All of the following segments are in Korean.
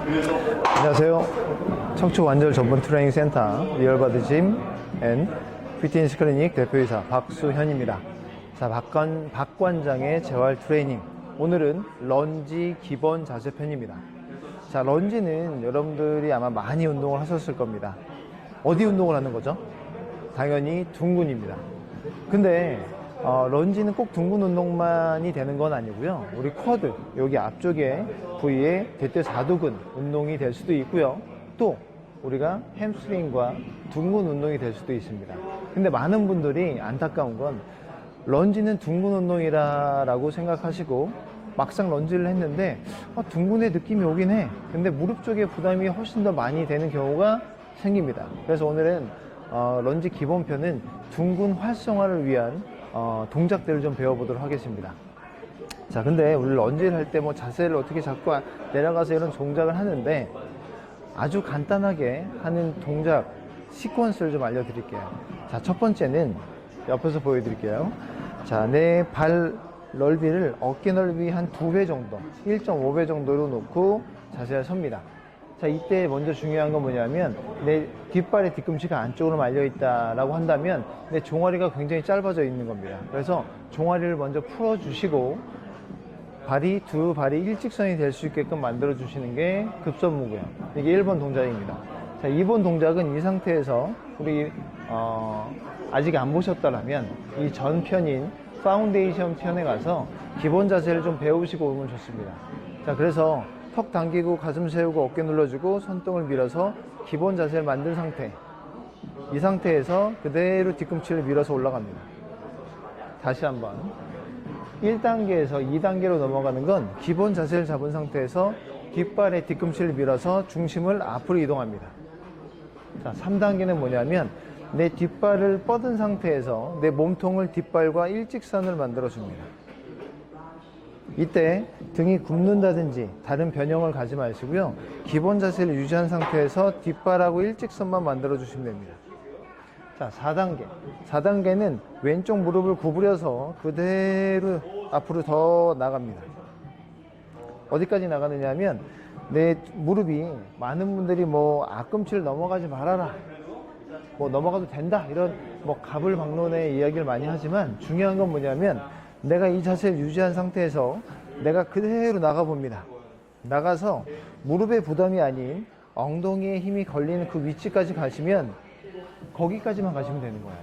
안녕하세요. 척추 관절 전문 트레이닝 센터 리얼바드 짐앤 피트니스 클리닉 대표이사 박수현입니다. 자, 박관, 박관장의 재활 트레이닝. 오늘은 런지 기본 자세 편입니다. 자, 런지는 여러분들이 아마 많이 운동을 하셨을 겁니다. 어디 운동을 하는 거죠? 당연히 둥근입니다. 근데 어, 런지는 꼭 둥근 운동만이 되는 건 아니고요. 우리 쿼드 여기 앞쪽에 부위에 대퇴 사두근 운동이 될 수도 있고요. 또 우리가 햄스트링과 둥근 운동이 될 수도 있습니다. 근데 많은 분들이 안타까운 건 런지는 둥근 운동이라고 생각하시고 막상 런지를 했는데 어, 둥근의 느낌이 오긴 해. 근데 무릎 쪽에 부담이 훨씬 더 많이 되는 경우가 생깁니다. 그래서 오늘은 어, 런지 기본편은 둥근 활성화를 위한 어, 동작들을 좀 배워보도록 하겠습니다. 자, 근데 우리 런지를 할 때 뭐 자세를 어떻게 잡고 내려가서 이런 동작을 하는데 아주 간단하게 하는 동작 시퀀스를 좀 알려드릴게요. 자, 첫 번째는 옆에서 보여드릴게요. 자, 내 발 넓이를 어깨 넓이 한 두 배 정도, 1.5배 정도로 놓고 자세를 섭니다. 자, 이때 먼저 중요한 건 뭐냐면 내 뒷발의 뒤꿈치가 안쪽으로 말려 있다라고 한다면 내 종아리가 굉장히 짧아져 있는 겁니다. 그래서 종아리를 먼저 풀어 주시고 발이 두 발이 일직선이 될 수 있게끔 만들어 주시는 게 급선무고요. 이게 1번 동작입니다. 자, 2번 동작은 이 상태에서 우리 어, 아직 안 보셨다라면 이 전 편인 파운데이션 편에 가서 기본 자세를 좀 배우시고 오면 좋습니다. 자, 그래서 턱 당기고 가슴 세우고 어깨 눌러주고 손등을 밀어서 기본 자세를 만든 상태. 이 상태에서 그대로 뒤꿈치를 밀어서 올라갑니다. 다시 한번. 1단계에서 2단계로 넘어가는 건 기본 자세를 잡은 상태에서 뒷발에 뒤꿈치를 밀어서 중심을 앞으로 이동합니다. 자, 3단계는 뭐냐면 내 뒷발을 뻗은 상태에서 내 몸통을 뒷발과 일직선을 만들어 줍니다. 이때 등이 굽는다든지 다른 변형을 가지 마시고요. 기본 자세를 유지한 상태에서 뒷발하고 일직선만 만들어 주시면 됩니다. 자, 4단계. 4단계는 왼쪽 무릎을 구부려서 그대로 앞으로 더 나갑니다. 어디까지 나가느냐 하면 내 무릎이 많은 분들이 뭐 앞꿈치를 넘어가지 말아라. 뭐 넘어가도 된다. 이런 뭐 갑을 막론의 이야기를 많이 하지만 중요한 건 뭐냐면 내가 이 자세를 유지한 상태에서 내가 그대로 나가봅니다. 나가서 무릎의 부담이 아닌 엉덩이에 힘이 걸리는 그 위치까지 가시면 거기까지만 가시면 되는 거예요.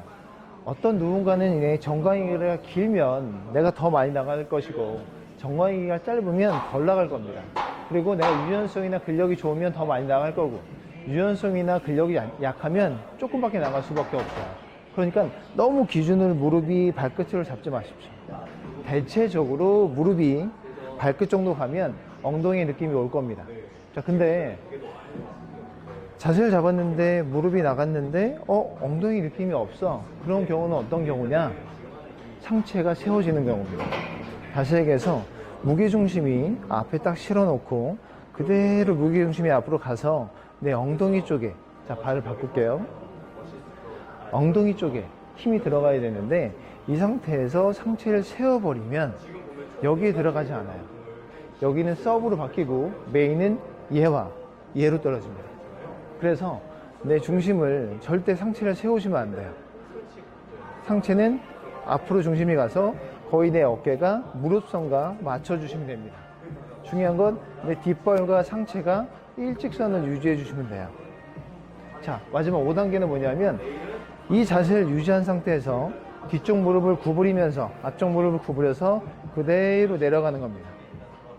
어떤 누군가는 이제 정강이가 길면 내가 더 많이 나갈 것이고 정강이가 짧으면 덜 나갈 겁니다. 그리고 내가 유연성이나 근력이 좋으면 더 많이 나갈 거고 유연성이나 근력이 약- 약하면 조금밖에 나갈 수밖에 없어요. 그러니까 너무 기준을 무릎이 발끝으로 잡지 마십시오. 대체적으로 무릎이 발끝 정도 가면 엉덩이 느낌이 올 겁니다. 자, 근데 자세를 잡았는데 무릎이 나갔는데 어 엉덩이 느낌이 없어. 그런 경우는 어떤 경우냐? 상체가 세워지는 경우입니다. 다시 얘기해서 무게중심이 앞에 딱 실어놓고 그대로 무게중심이 앞으로 가서 내 엉덩이 쪽에 자 발을 바꿀게요. 엉덩이 쪽에 힘이 들어가야 되는데 이 상태에서 상체를 세워버리면 여기에 들어가지 않아요 여기는 서브로 바뀌고 메인은 얘와 얘로 떨어집니다 그래서 내 중심을 절대 상체를 세우시면 안 돼요. 상체는 앞으로 중심이 가서 거의 내 어깨가 무릎선과 맞춰주시면 됩니다. 중요한 건 내 뒷발과 상체가 일직선을 유지해 주시면 돼요. 자, 마지막 5단계는 뭐냐면 이 자세를 유지한 상태에서 뒤쪽 무릎을 구부리면서 앞쪽 무릎을 구부려서 그대로 내려가는 겁니다.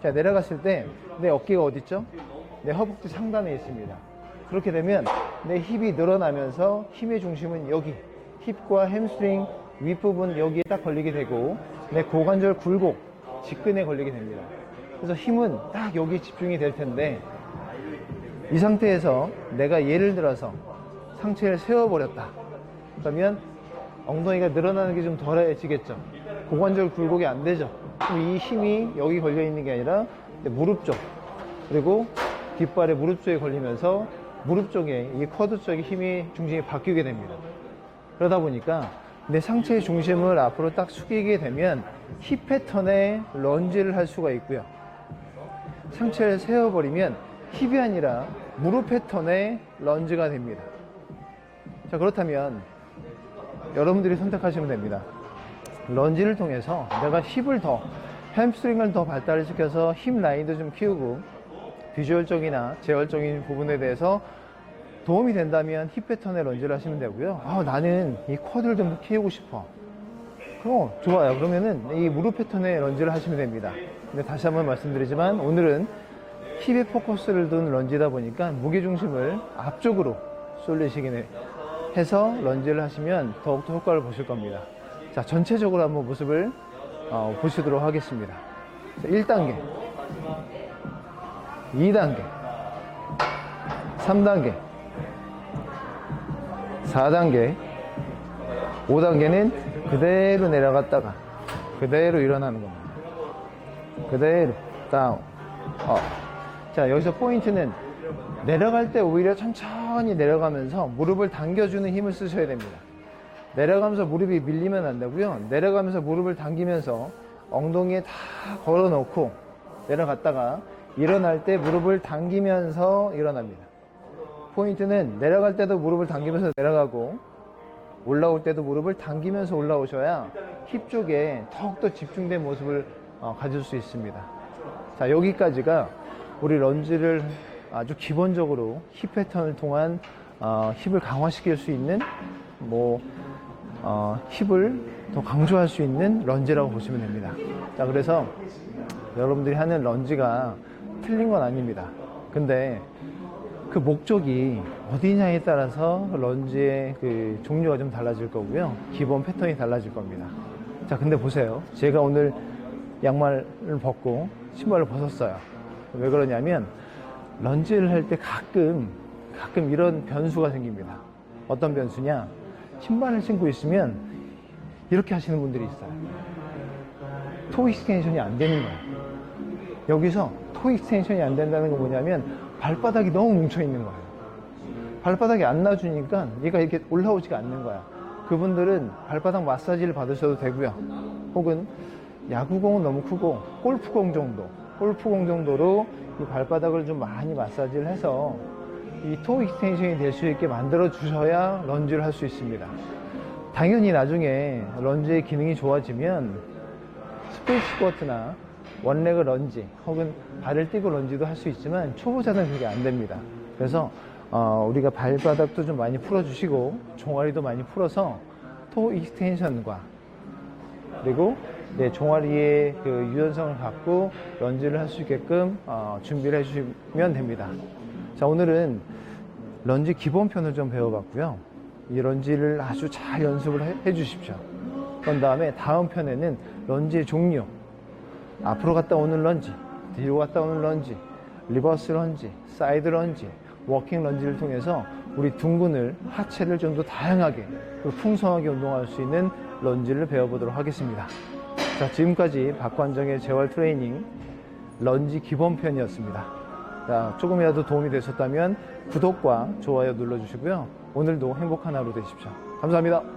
자, 내려갔을 때 내 어깨가 어디 있죠? 내 허벅지 상단에 있습니다. 그렇게 되면 내 힙이 늘어나면서 힘의 중심은 여기 힙과 햄스트링 윗부분 여기에 딱 걸리게 되고 내 고관절 굴곡 직근에 걸리게 됩니다. 그래서 힘은 딱 여기 집중이 될 텐데 이 상태에서 내가 예를 들어서 상체를 세워버렸다. 그러면 엉덩이가 늘어나는 게 좀 덜해지겠죠. 고관절 굴곡이 안 되죠. 이 힘이 여기 걸려 있는 게 아니라 무릎 쪽 그리고 뒷발에 무릎 쪽에 걸리면서 무릎 쪽에 이 쿼드 쪽에 힘이 중심이 바뀌게 됩니다. 그러다 보니까 내 상체의 중심을 앞으로 딱 숙이게 되면 힙 패턴의 런지를 할 수가 있고요. 상체를 세워버리면 힙이 아니라 무릎 패턴의 런지가 됩니다. 자, 그렇다면 여러분들이 선택하시면 됩니다. 런지를 통해서 내가 힙을 더, 햄스트링을 더 발달을 시켜서 힙 라인도 좀 키우고 비주얼적이나 제어적인 부분에 대해서 도움이 된다면 힙 패턴의 런지를 하시면 되고요. 아, 나는 이 쿼드를 좀 키우고 싶어. 그럼 좋아요. 그러면은 이 무릎 패턴의 런지를 하시면 됩니다. 근데 다시 한번 말씀드리지만 오늘은 힙에 포커스를 둔 런지다 보니까 무게 중심을 앞쪽으로 쏠리시게 해 서 런지를 하시면 더욱더 효과를 보실 겁니다. 자, 전체적으로 한번 모습을 어, 보시도록 하겠습니다. 자, 1단계, 2단계, 3단계, 4단계, 5단계는 그대로 내려갔다가 그대로 일어나는 겁니다. 그대로 다운, 업. 자, 여기서 포인트는 내려갈 때 오히려 천천히 내려가면서 무릎을 당겨주는 힘을 쓰셔야 됩니다. 내려가면서 무릎이 밀리면 안 되고요. 내려가면서 무릎을 당기면서 엉덩이에 다 걸어 놓고 내려갔다가 일어날 때 무릎을 당기면서 일어납니다. 포인트는 내려갈 때도 무릎을 당기면서 내려가고 올라올 때도 무릎을 당기면서 올라오셔야 힙 쪽에 더욱더 집중된 모습을 어, 가질 수 있습니다. 자, 여기까지가 우리 런지를 아주 기본적으로 힙 패턴을 통한 어, 힙을 강화시킬 수 있는 뭐 어, 힙을 더 강조할 수 있는 런지라고 보시면 됩니다. 자, 그래서 여러분들이 하는 런지가 틀린 건 아닙니다. 근데 그 목적이 어디냐에 따라서 런지의 그 종류가 좀 달라질 거고요. 기본 패턴이 달라질 겁니다. 자, 근데 보세요. 제가 오늘 양말을 벗고 신발을 벗었어요. 왜 그러냐면 런지를 할 때 가끔 가끔 이런 변수가 생깁니다. 어떤 변수냐? 신발을 신고 있으면 이렇게 하시는 분들이 있어요. 토 익스텐션이 안 되는 거예요. 여기서 토 익스텐션이 안 된다는 건 뭐냐면 발바닥이 너무 뭉쳐 있는 거예요. 발바닥이 안 놔주니까 얘가 이렇게 올라오지가 않는 거야. 그분들은 발바닥 마사지를 받으셔도 되고요. 혹은 야구공은 너무 크고 골프공 정도, 골프공 정도로 이 발바닥을 좀 많이 마사지를 해서 이 토 익스텐션이 될 수 있게 만들어 주셔야 런지를 할 수 있습니다. 당연히 나중에 런지의 기능이 좋아지면 스페이스 스쿼트나 원레그 런지 혹은 발을 띄고 런지도 할 수 있지만 초보자는 그게 안 됩니다. 그래서 어, 우리가 발바닥도 좀 많이 풀어주시고 종아리도 많이 풀어서 토 익스텐션과 그리고 네, 종아리의 그 유연성을 갖고 런지를 할 수 있게끔 어, 준비를 해주시면 됩니다. 자 오늘은 런지 기본편을 좀 배워봤고요. 이 런지를 아주 잘 연습을 해, 해 주십시오. 그런 다음에 다음 편에는 런지의 종류, 앞으로 갔다 오는 런지, 뒤로 갔다 오는 런지, 리버스 런지, 사이드 런지, 워킹 런지를 통해서 우리 둥근을, 하체를 좀 더 다양하게, 풍성하게 운동할 수 있는 런지를 배워보도록 하겠습니다. 자, 지금까지 박관정의 재활 트레이닝 런지 기본편이었습니다. 자, 조금이라도 도움이 되셨다면 구독과 좋아요 눌러주시고요. 오늘도 행복한 하루 되십시오. 감사합니다.